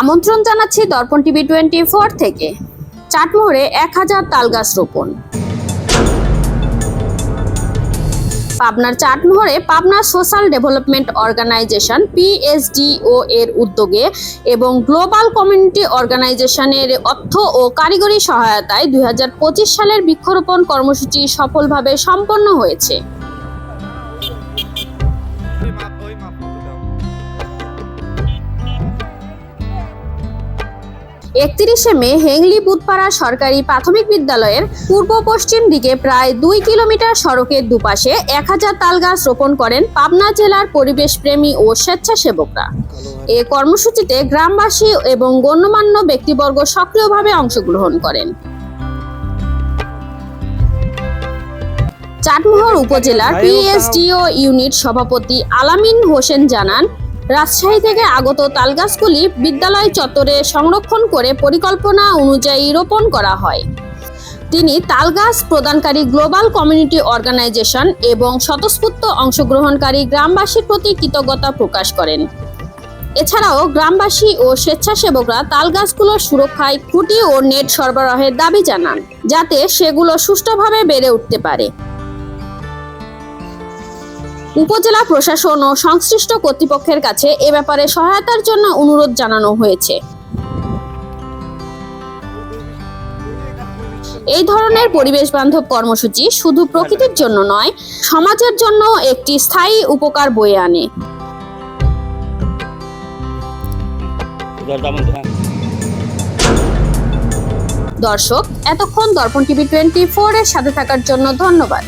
আমন্ত্রণ জানাচ্ছি দর্পণ TV twenty four থেকে। চাটমোহরে এক হাজার তালগাছ রোপণ। পাবনার চাটমোহরে Pabna social development organization PSDO এর উদ্যোগে এবং গ্লোবাল কমিউনিটি অর্গানাইজেশনের অর্থ ও কারিগরি সহায়তায় দুই হাজার পঁচিশ সালের বৃক্ষরোপণ কর্মসূচি সফলভাবে সম্পন্ন হয়েছে। একত্রিশে মে হেংলি বুধপাড়া সরকারি প্রাথমিক বিদ্যালয়ের পূর্ব পশ্চিম দিকে প্রায় দুই কিলোমিটার সড়কের দুপাশে এক হাজার তাল গাছ রোপণ করেন পাবনা জেলার পরিবেশ প্রেমী ও স্বেচ্ছাসেবকরা। এ কর্মসূচিতে গ্রামবাসী এবং গণ্যমান্য ব্যক্তিবর্গ সক্রিয়ভাবে অংশগ্রহণ করেন। চাটমোহর উপজেলার পিএসডিও ইউনিট সভাপতি আলামিন হোসেন জানান রাজশাহী থেকে আগত তালগাছগুলি বিদ্যালয় চত্বরে সংরক্ষণ করে পরিকল্পনা অনুযায়ী রোপণ করা হয়। তিনি তালগাছ প্রদানকারী গ্লোবাল কমিউনিটি অর্গানাইজেশন এবং স্বতঃস্ফূর্ত অংশগ্রহণকারী গ্রামবাসীর প্রতি কৃতজ্ঞতা প্রকাশ করেন। এছাড়াও গ্রামবাসী ও স্বেচ্ছাসেবকরা তালগাছগুলোর সুরক্ষায় খুঁটি ও নেট সরবরাহের দাবি জানান, যাতে সেগুলো সুষ্ঠুভাবে বেড়ে উঠতে পারে। উপজেলা প্রশাসন ও সংশ্লিষ্ট কর্তৃপক্ষের কাছে এ ব্যাপারে সহায়তার জন্য অনুরোধ জানানো হয়েছে। এই ধরনের পরিবেশ বান্ধব কর্মসূচি শুধু প্রকৃতির জন্য নয়, সমাজের জন্য একটি স্থায়ী উপকার বয়ে আনে। দর্শক, এতক্ষণ দর্পণ টিভি টোয়েন্টি ফোর এর সাথে থাকার জন্য ধন্যবাদ।